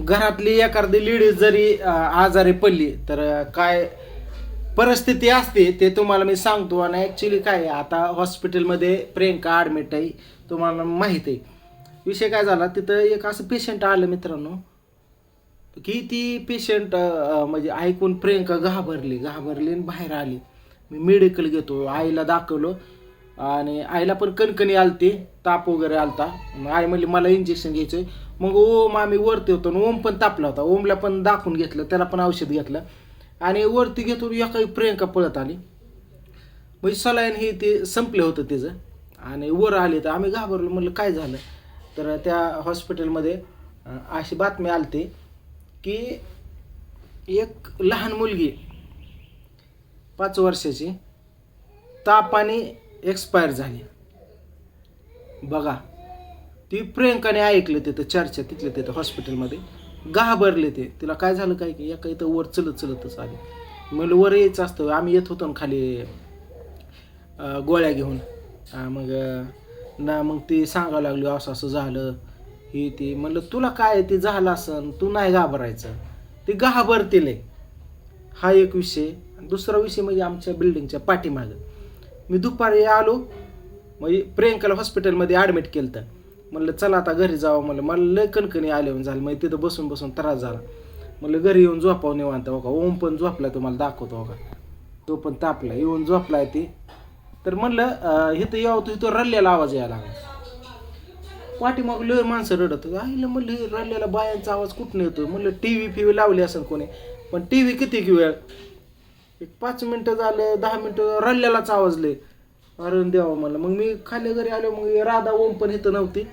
घरातली एखादी लेडीज जरी आजारी पडली तर काय परिस्थिती असते ते तुम्हाला मी सांगतो. आणि ॲक्च्युली काय आता हॉस्पिटलमध्ये प्रियंका ॲडमिट आहे तुम्हाला माहीत आहे. विषय काय झाला तिथं एक असं पेशंट आलं मित्रांनो की ती पेशंट म्हणजे ऐकून प्रियंका घाबरली घाबरली आणि बाहेर आली. मी मेडिकल घेतो आईला दाखवलं. आणि आईला पण कणकणी आलती ताप वगैरे आलता. मग आई म्हणली मला इंजेक्शन घ्यायचं आहे मग ओम आम्ही वरती होतो आणि ओम पण तापला होता. ओमला पण दाखवून घेतलं त्याला पण औषध घेतलं. आणि वरती घेतो एका प्रियंका पळत आली. म्हणजे सलाईन हे ते संपलं होतं त्याचं. आणि वर आले तर आम्ही घाबरलो म्हणलं काय झालं? तर त्या हॉस्पिटलमध्ये अशी बातमी आलते की एक लहान मुलगी पाच वर्षाची तापाने एक्सपायर झाली. बघा. ती प्रियंकाने ऐकलं तिथं चर्चा तिथल्या तिथं हॉस्पिटलमध्ये घाबरले ते. तिला काय झालं काय की एका इथं वर चलत चलतच आली. म्हणलं वर यायचं असतं. आम्ही येत होतो ना खाली गोळ्या घेऊन. मग ना मग ती सांगावं लागली असं असं झालं हे ते. म्हणलं तुला काय ते झालं असं तू नाही घाबरायचं. ते घाबरतील. हा एक विषय. दुसरा विषय म्हणजे आमच्या बिल्डिंगच्या पाठीमागं. मी दुपारी आलो. म्हणजे प्रियंकाला हॉस्पिटलमध्ये ॲडमिट केलं तर म्हणलं चला आता घरी जावं म्हणलं. मला लय कणकणी आले म्हणून झालं. म्हणजे तिथं बसून बसून त्रास झाला. म्हणलं घरी येऊन झोपाव निवांत हो का? ओम पण झोपला तुम्हाला दाखवतो हो का? तो पण तापला. येऊन झोपलाय ती. तर म्हणलं इथं यावं तर इथं रल्ल्याला आवाज यायला लागला. पाठीमाग लय माणसं रडत आईला म्हणलं हे रडलेला बायांचा आवाज कुठून येतो म्हणलं टी व्ही फिवी लावली असेल कोणी. पण टी व्ही किती घेऊ वेळ? एक पाच मिनटं झालं दहा मिनटं रडलेलाच आवाजले अरुण देवा म्हणलं. मग मी खाली घरी आलो मग राधा ओम पण इथं नव्हती.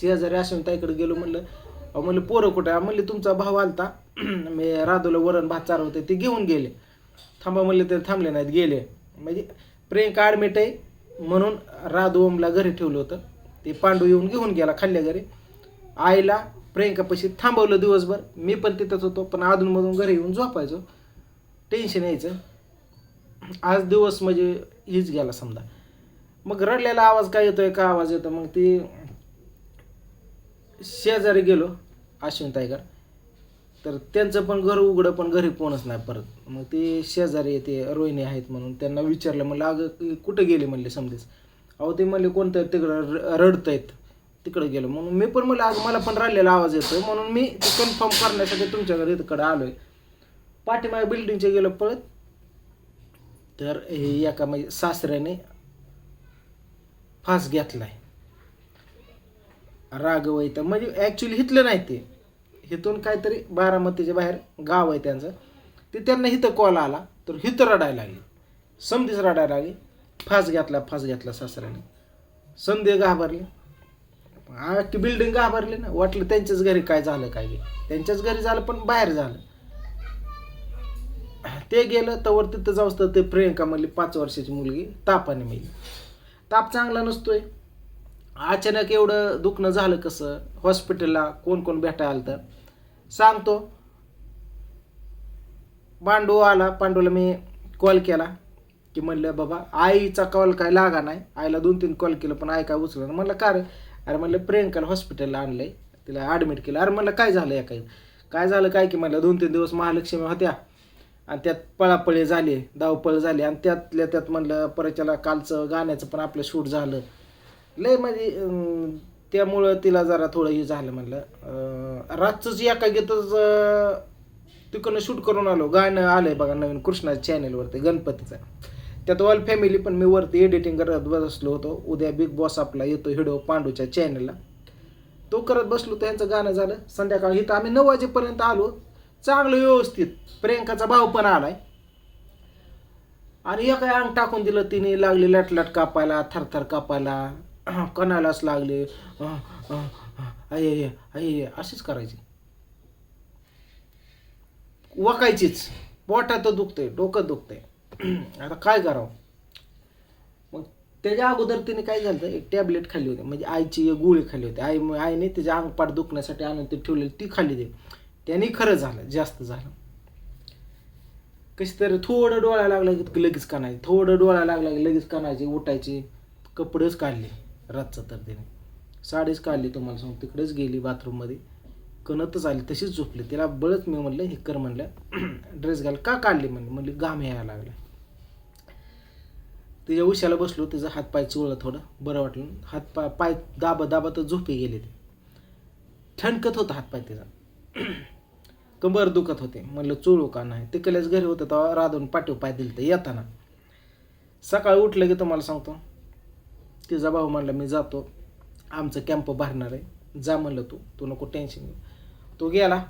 शेजारी असून ताईकडे गेलो म्हणलं. अहो म्हणलं पोरं कुठं म्हणले तुमचा भाऊ आलता. मी राधूला वरण भात चारवते ते घेऊन गेले. थांबा म्हणले ते थांबले नाहीत गेले. म्हणजे प्रियंका ॲडमिट आहे? म्हणून राधू ओमला घरी ठेवलं होतं. ते पांडू येऊन घेऊन गेला खाल्ल्या घरी. आईला प्रियंकापाशी थांबवलं दिवसभर. मी पण तिथंच होतो पण अधूनमधून घरी येऊन झोपायचो. टेन्शन यायचं. आज दिवस म्हणजे हीच गेला समजा. मग रडलेला आवाज काय येतोय का आवाज येतो? मग ती शेजारी गेलो अश्विनताईकर तर त्यांचं पण घर उघडं पण घरी कोणच नाही परत. मग ते शेजारी येते रोहिणी आहेत म्हणून त्यांना विचारलं म्हणलं अगं कुठं गेले? म्हणले समजेच. अहो ते म्हणले कोणतं तिकडं रडतायत तिकडं गेलो. म्हणून मी पण म्हणलं अगं मला पण राहिलेला आवाज येतो म्हणून मी ते कन्फर्म करण्यासाठी तुमच्याकडे आलो आहे पाठीमागे बिल्डिंगच्या गेलो पळत तर हे एका म्हणजे सासऱ्याने फास घेतलाय. आहे इथं म्हणजे ॲक्च्युली हिथलं नाही ते. हिथून काहीतरी बारामतीच्या बाहेर गाव आहे त्यांचं. ते त्यांना हिथं कॉल आला तर हिथं रडायला लागली. समधीच रडायला लागली. फास घेतला फास घेतला सासऱ्याने. संधी घाबरले. अख्खी बिल्डिंग घाबरली ना. वाटलं त्यांच्याच घरी काय झालं काय त्यांच्याच घरी झालं पण बाहेर झालं. ते गेलं तर तिथं जाऊस तर ते प्रियंका म्हणली पाच वर्षाची मुलगी तापाने मिळली ताप चांगला नसतोय. अचानक एवढं दुखणं झालं कसं? हॉस्पिटलला कोण कोण भेटायला आलं तर सांगतो. पांडू आला पांडूला मी कॉल केला की म्हणलं बाबा आईचा कॉल काय लागा नाही. आईला दोन तीन कॉल केलं पण आई काय उचललं म्हणलं का रे? अरे म्हणलं प्रियंकाला हॉस्पिटलला आणलंय. तिला ॲडमिट केलं. अरे म्हणलं काय झालं या काही? काय झालं काय की म्हणलं दोन तीन दिवस महालक्ष्मी होत्या. आणि त्यात पळापळी झाली धावपळ झाली. आणि त्यातल्या त्यात म्हणलं परच्याला कालचं गाण्याचं पण आपलं शूट झालं. लय म्हणजे त्यामुळं तिला जरा थोडं हे झालं म्हणलं. रातचंच एका गीतच तिकडनं शूट करून आलो. गाणं आलंय बघा नवीन कृष्णा चॅनेलवरती गणपतीचं. त्यात ऑल फॅमिली पण मी वरती एडिटिंग करत बसलो होतो. उद्या बिग बॉस आपला येतो हिडो पांडूच्या चॅनेलला तो करत बसलो त्यांचं गाणं झालं. संध्याकाळी इथं आम्ही नऊ वाजेपर्यंत आलो. चांगलं व्यवस्थित. प्रियंकाचा भाव पण आलाय. आणि एका अंग टाकून दिलं तिने लागली लटलट कापायला थरथर कापायला. कणालाच लागले. अये अशीच करायची. वकायचीच. पोटात दुखतंय डोकं दुखतंय. आता काय करावं? मग त्याच्या अगोदर तिने काय झालं एक टॅबलेट खाल्ली होती. म्हणजे आईची एक गोळी खाल्ली होती. आई आईने तिच्या अंगपाट दुखण्यासाठी आणून ती ठेवलेली ती खाल्ली होती. त्याने खरं झालं जास्त झालं. कशी तर थोडं डोळा लागला की लगेच कानायचे थोडं डोळा लागला की लगेच कानायचे उठायचे कपडेच काढले रातचं तर तिने साडीच काढली तुम्हाला सांग तिकडेच गेली बाथरूममध्ये. कणतच आली तशीच झोपली. तिला बळच मी म्हणलं हे कर म्हणलं ड्रेस घाल. का काढली म्हणलं? म्हणली घाम यायला लागला. तिच्या उशाला बसलो तिचा हात पाय थोडं बरं वाटलं. हात पाय पाय दाबा दाबा तर झोपी गेले ते. ठणकत होता हात पाय तिचा. कंबर दुखत होते. म्हणलं चोळू का नाही? तिकलेच घरी होतं तेव्हा राधून पाठीव पाय दिलं तर येताना. सकाळी उठलं की तुम्हाला सांगतो तिचा भाऊ म्हणला मी जातो. आमचं कॅम्प भरणार आहे. जा म्हणलं तू. तू नको टेन्शन घेऊ. तो गेला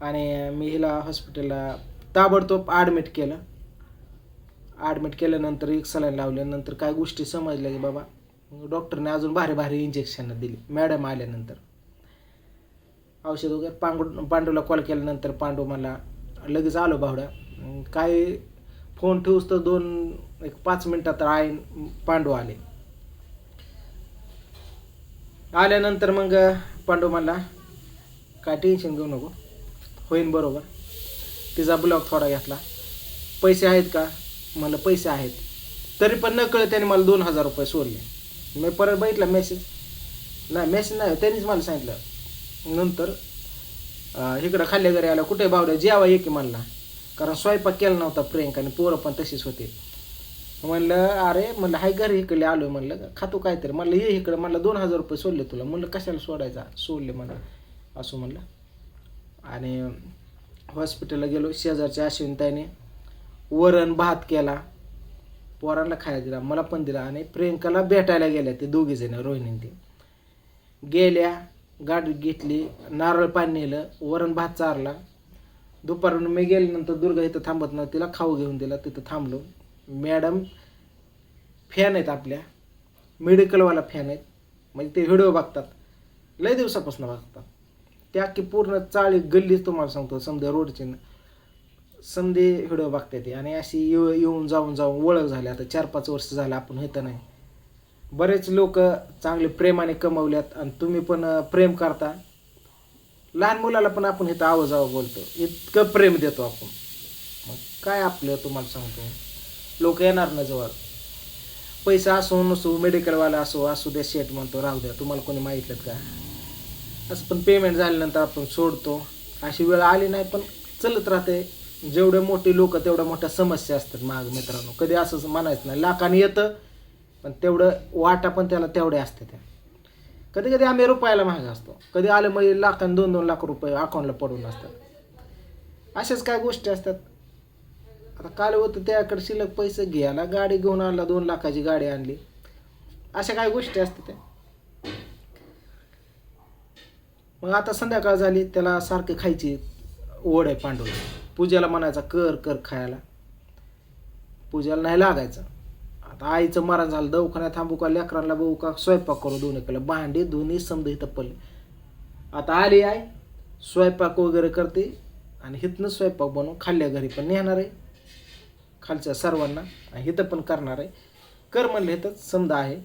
आणि मी हिला हॉस्पिटलला ताबडतोब ॲडमिट केलं. ॲडमिट केल्यानंतर एक सलाईन लावल्यानंतर काय गोष्टी समजल्या की बाबा डॉक्टरने अजून भारी भारी इंजेक्शन दिली. मॅडम आल्यानंतर. औषध वगैरे पांडू पांडूला कॉल केल्यानंतर पांडू मला लगेच आलो भावड्या. काय फोन ठेवूस तर दोन एक पाच मिनटात आईन पांडू आले. आल्यानंतर मग पांडू मला काय टेन्शन घेऊ नको होईन बरोबर. तिचा ब्लॉग थोडा घेतला. पैसे आहेत का? मला पैसे आहेत. तरी पण न कळत त्याने मला दोन हजार रुपये सोडले. मी परत बघितला मेसेज नाही मेसेज नाही त्यांनीच मला सांगितलं. नंतर इकडं खाल्ल्या घरी आलं कुठे बावड्या? जेवा ये की म्हणला. कारण स्वयंपाक केला नव्हता प्रियंका आणि पोरं पण तशीच होते. म्हणलं अरे म्हणलं हाय घरी इकडे आलोय म्हणलं खातो काहीतरी. म्हणलं ये इकडं. म्हणलं दोन हजार रुपये सोडले तुला. म्हणलं कशाला सोडायचा? सोडले म्हणलं असं म्हणलं. आणि हॉस्पिटलला गेलो शेजारच्या अश्विनताईने वरण भात केला पोरांना खायला दिला मला पण दिला आणि प्रियंकाला भेटायला गेल्या ते दोघी जण रोहिणी ते. गेल्या गाडी घेतली नारळ पाणी नेलं वरण भात चारला. दुपारून मी गेल्यानंतर दुर्गा इथं थांबत ना तिला खाऊ घेऊन दिला तिथं थांबलो. मॅडम फॅन आहेत आपल्या. मेडिकलवाला फॅन आहेत. म्हणजे ते व्हिडिओ बघतात. लय दिवसापासून बघतात. त्या की पूर्ण चाळी गल्लीच तुम्हाला सांगतो समजा रोडची न. समधे व्हिडिओ बघते ते आणि अशी येऊ येऊन जाऊन जाऊन ओळख झाली. आता चार पाच वर्ष झालं आपण इथं नाही. बरेच लोक चांगले प्रेमाने कमवल्यात आणि तुम्ही पण प्रेम करता. लहान मुलाला पण आपण इथं आवाजावं बोलतो. इतकं प्रेम देतो आपण. मग काय आपलं तुम्हाला सांगतो? लोक येणार ना जवळ. पैसा असो नसो मेडिकलवाला असो असू द्या शेट म्हणतो राहू द्या. तुम्हाला कोणी माहितलं का? असं पण पेमेंट झाल्यानंतर आपण सोडतो. अशी वेळ आली नाही पण चलत राहते. जेवढे मोठी लोक तेवढ्या मोठ्या समस्या असतात माग मित्रांनो. कधी असं म्हणायचं नाही. लाखाने येतं पण तेवढं वाटा पण त्याला तेवढ्या असते त्या. कधी कधी आम्ही रुपयाला महाग असतो. कधी आलं लाख आणि दोन दोन लाख रुपये अकाउंटला पडून असतात. अशाच काय गोष्टी असतात. आता काल होतं त्याकडे शिल्लक पैसे घ्यायला गाडी घेऊन आणला दोन लाखाची गाडी आणली. अशा काय गोष्टी असतात त्या. मग आता संध्याकाळ झाली त्याला सारखी खायची ओढ आहे पांडूला. पूजेला म्हणायचा कर कर खायला. पूजेला नाही लागायचं. आता आईचं मरण झालं दवाखान्यात थांबू का लेकरांना बघू का स्वयंपाक करू दोन्ही केलं भांडी दोन्ही समजा इथं पडले. आता आली आई स्वयंपाक वगैरे करते आणि हिथनं स्वयंपाक बनवून खाल्ल्या घरी पण नेणार आहे. खालच्या सर्वांना आणि इथं पण करणार आहे. कर म्हणले तर समजा आहे.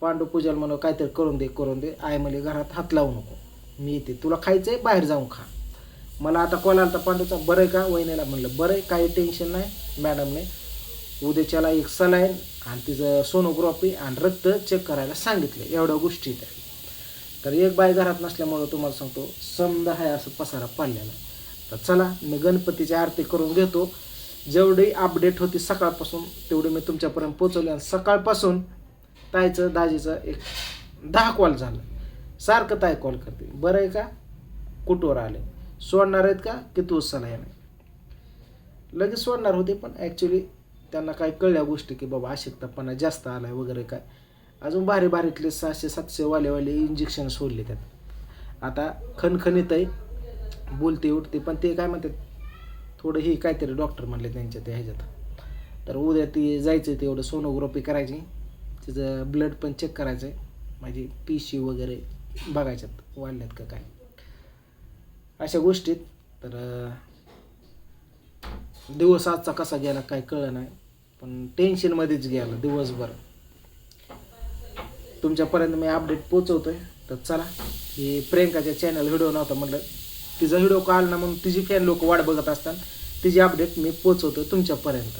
पांडू पूजाला म्हणून काहीतरी करून दे करून दे. आई म्हणले घरात हात लावू नको. मी येते. तुला खायचं आहे बाहेर जाऊन खा. मला आता कॉल आला पांडूचा बरं आहे का? वहिनीला म्हणलं बरं आहे काही टेन्शन नाही मॅडमने. उद्याच्याला एक सलाईन आणि तिचं सोनोग्राफी आणि रक्त चेक करायला सांगितलं एवढ्या गोष्टी त्या. तर एक बाय घरात नसल्यामुळं तुम्हाला सांगतो समजा आहे असं पसारा पाडलेला. तर चला मी गणपतीची आरती करून घेतो. जेवढी अपडेट होती सकाळपासून तेवढी मी तुमच्यापर्यंत पोचवली आणि सकाळपासून ताईचं दाजीचं एक दहा कॉल झालं. सारखं ताई कॉल करते. बरं आहे का? कुठवर आले? सोडणार आहेत का? की तू सला नाही? लगेच सोडणार होते पण ॲक्च्युली त्यांना काय कळल्या गोष्टी की बाबा अशक्तपणा जास्त आलाय वगैरे काय. अजून भारी भारीतले सहाशे सातशे वालेवाले इंजेक्शन सोडले त्यात. आता खणखणीत आहे बोलते उठते पण ते काय म्हणतात थोडं हे काहीतरी डॉक्टर म्हणले त्यांच्या त्या ह्याच्यात. तर उद्या ती जायचं तेवढं सोनोग्राफी करायची. तिचं ब्लड पण चेक करायचं आहे म्हणजे माझी पिशी वगैरे बघायच्यात वाढल्यात का काय. अशा गोष्टीत तर दिवस आजचा कसा गेला काय कळलं नाही. पण टेन्शनमध्येच गेला दिवसभर. तुमच्यापर्यंत मी अपडेट पोचवतोय तर चला हे प्रियंकाच्या चॅनल व्हिडिओ नव्हता म्हटलं. तिचा व्हिडिओ काल ना म्हणून तिची फॅन लोक वाट बघत असतात. तिची अपडेट मी पोचवतो तुमच्यापर्यंत.